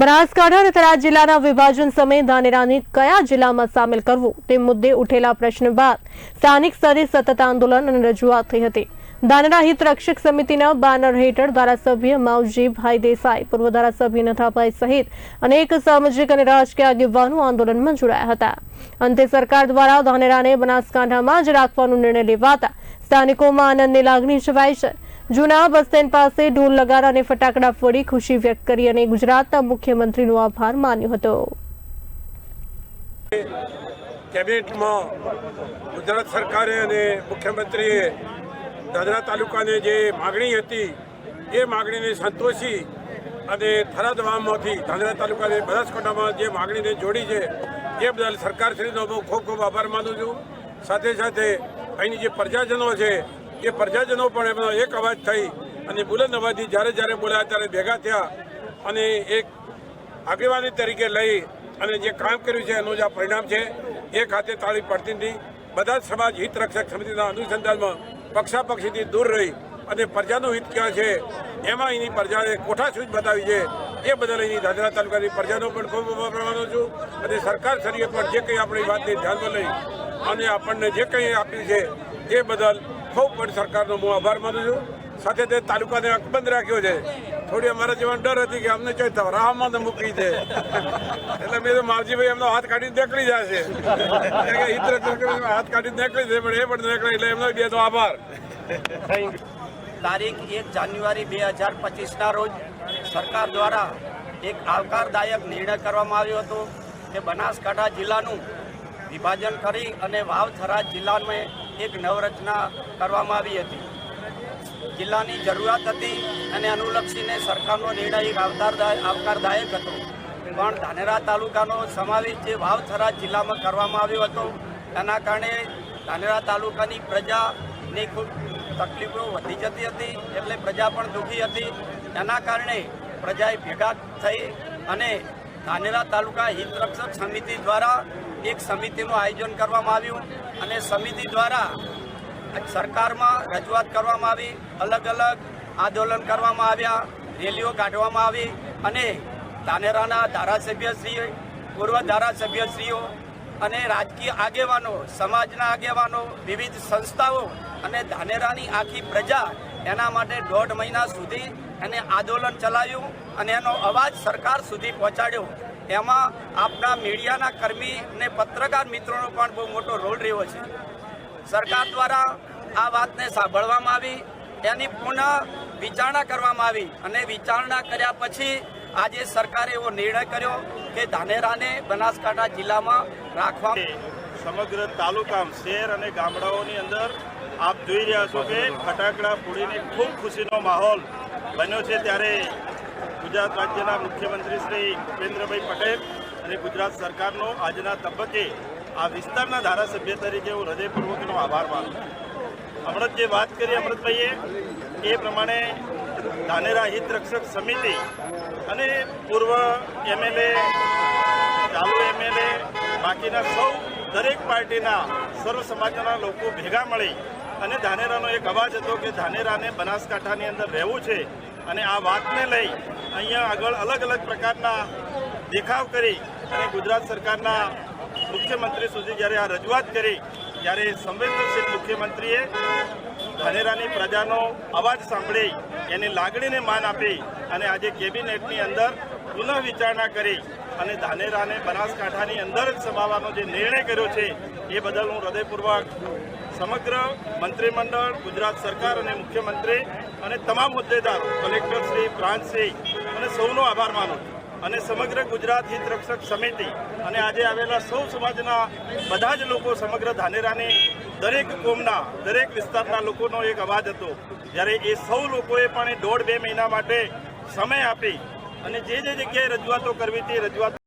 બનાસકાંઠા અને થરાદ જિલ્લાના વિભાજન સમયે ધાનેરાને કયા જિલ્લામાં સામેલ કરવું તે મુદ્દે ઉઠેલા પ્રશ્ન બાદ સ્થાનિક સ્તરે સતત આંદોલન અને રજૂઆત થઈ હતી. ધાનેરા હિત રક્ષક સમિતિના બાનર હેઠળ ધારાસભ્ય માવજીભાઈ દેસાઈ, પૂર્વ ધારાસભ્ય નથાભાઈ સહિત અનેક સામાજિક અને રાજકીય આગેવાનો આંદોલનમાં જોડાયા હતા. અંતે સરકાર દ્વારા ધાનેરાને બનાસકાંઠામાં જ રાખવાનો નિર્ણય લેવાતા સ્થાનિકોમાં આનંદની લાગણી છવાઈ છે. જૂના બસ સ્ટેન્ડ પાસે ઢોલ લગાર અને ફટાકડા ફોડી ખુશી વ્યક્ત કરી અને ગુજરાતના મુખ્યમંત્રીનો આભાર માન્યો હતો. કેબિનેટમાં ગુજરાત સરકારે અને મુખ્યમંત્રીએ દાદરા તાલુકાને જે માગણી હતી, એ માગણીને સંતોષી અને થરાદ ગામમાંથી ધાંધ્રા બનાસકાંઠામાં જે માગણીને જોડી છે, એ બદલ સરકારશ્રીનો બહુ ખૂબ ખૂબ આભાર માનું છું. સાથે સાથે અહીંની જે પ્રજાજનો છે એ પ્રજાજનો પણ એમનો એક અવાજ થઈ અને બુલંદ અવાજથી જ્યારે જ્યારે બોલાયા ત્યારે ભેગા થયા અને એક આગેવાની તરીકે લઈ અને જે કામ કર્યું છે એનું જે આ પરિણામ છે. એ ખાતે તાળી પડતી હતી બધા જ સમાજ હિત રક્ષક સમિતિના અનુસંધાનમાં પક્ષાપક્ષીથી દૂર રહી અને પ્રજાનું હિત ક્યાં છે એમાં એની પ્રજાએ કોઠાસૂઝ બતાવી છે એ બદલ એની દાદરા તાલુકાની પ્રજાનો પણ ખૂબ માનું છું અને સરકાર શ્રીએ પણ જે કંઈ આપણી વાતને ધ્યાનમાં લઈ અને આપણને જે કંઈ આપ્યું છે એ બદલ ખૂબ પણ સરકારનો હું આભાર માનું છું. સાથે તે તાલુકાને અકબંધ રાખ્યો છે. થોડી અમારા જેવા ડર હતી કે અમને ચોઈ રાહમાં તો મૂકી છે એટલે મેં તો માવજીભાઈ એમનો હાથ કાઢીને નીકળી જાય છે રક્ષક હાથ કાઢીને નીકળી છે, પણ એ પણ નીકળે એટલે એમનો બે તો આભાર. તારીખ એક જાન્યુઆરી બે હજાર પચીસના રોજ સરકાર દ્વારા એક આવકારદાયક નિર્ણય કરવામાં આવ્યો હતો કે બનાસકાંઠા જિલ્લાનું વિભાજન કરી અને વાવ થરાદ જિલ્લામાં એક નવરચના કરવામાં આવી હતી. જિલ્લાની જરૂરિયાત હતી અને અનુલક્ષીને સરકારનો નિર્ણય એક આવકારદાય આવકારદાયક હતો. પણ ધાનેરા તાલુકાનો સમાવેશ જે વાવથરા જિલ્લામાં કરવામાં આવ્યો હતો, તેના કારણે ધાનેરા તાલુકાની પ્રજાની ખૂબ તકલીફો વધી જતી હતી, એટલે પ્રજા પણ દુઃખી હતી. તેના કારણે પ્રજાએ ભેગા થઈ અને ધાનેરા તાલુકા હિતરક્ષક સમિતિ દ્વારા એક સમિતિનું આયોજન કરવામાં આવ્યું અને સમિતિ દ્વારા સરકારમાં રજૂઆત કરવામાં આવી, અલગ અલગ આંદોલન કરવામાં આવ્યા, રેલીઓ કાઢવામાં આવી અને ધાનેરાના ધારાસભ્યશ્રીઓ પૂર્વ ધારાસભ્યશ્રીઓ અને રાજકીય આગેવાનો, સમાજના આગેવાનો, વિવિધ સંસ્થાઓ અને ધાનેરાની આખી પ્રજા એના માટે દોઢ મહિના સુધી એને આંદોલન ચલાવ્યું અને એનો અવાજ સરકાર સુધી પહોંચાડ્યો. એમાં આપણા મીડિયાના કર્મી અને પત્રકાર મિત્રોનો પણ બહુ મોટો રોલ રહ્યો છે. સરકાર દ્વારા આ વાતને સાંભળવામાં આવી, એની પુનઃ વિચારણા કરવામાં આવી અને વિચારણા કર્યા પછી આજે સરકારે એવો નિર્ણય કર્યો કે ધાનેરાને બનાસકાંઠા જિલ્લામાં રાખવા સમગ્ર તાલુકા શહેર અને ગામડાઓની અંદર આપ જોઈ રહ્યા છો કે ફટાકડા ફોડીને ખૂબ ખુશીનો માહોલ બન્યો છે ત્યારે ગુજરાત રાજ્યના મુખ્યમંત્રી શ્રી ભૂપેન્દ્રભાઈ પટેલ અને ગુજરાત સરકારનો આજના તબક્કે આ વિસ્તારના ધારાસભ્ય તરીકે હું હૃદયપૂર્વકનો આભાર માનું છું. હમણાં જે વાત કરી અમૃતભાઈએ, એ પ્રમાણે ધાનેરા હિત રક્ષક સમિતિ અને પૂર્વ એમએલએ, ચાલુ એમએલએ, બાકીના સૌ દરેક પાર્ટીના સર્વ સમાજના લોકો ભેગા મળી અને ધાનેરાનો એક અવાજ હતો કે ધાનેરાને બનાસકાંઠાની અંદર રહેવું છે. અને આ વાતને લઈ અહીંયા આગળ અલગ અલગ પ્રકારના દેખાવ કરી અને ગુજરાત સરકારના મુખ્યમંત્રી સુધી જ્યારે આ રજૂઆત કરી, ત્યારે સંવેદનશીલ મુખ્યમંત્રીએ ધાનેરાની પ્રજાનો અવાજ સાંભળી, એની લાગણીને માન આપી અને આજે કેબિનેટની અંદર પુનઃ વિચારણા કરી અને ધાનેરાને બનાસકાંઠાની અંદર જ સમાવવાનો જે નિર્ણય કર્યો છે, એ બદલ હું હૃદયપૂર્વક સમગ્ર મંત્રીમંડળ, ગુજરાત સરકાર અને મુખ્યમંત્રી અને તમામ હોદ્દેદારો કલેક્ટરશ્રી પ્રાંતશ્રી અને સૌનો આભાર માનું અને સમગ્ર ગુજરાત હિત રક્ષક સમિતિ અને આજે આવેલા સૌ સમાજના બધા જ લોકો સમગ્ર ધાનેરાની દરેક કોમના, દરેક વિસ્તારના લોકોનો એક અવાજ હતો. જ્યારે એ સૌ લોકોએ પણ દોઢ બે મહિના માટે સમય આપી અને જે જે જગ્યાએ રજૂઆતો કરવી રજૂઆતો રજૂઆત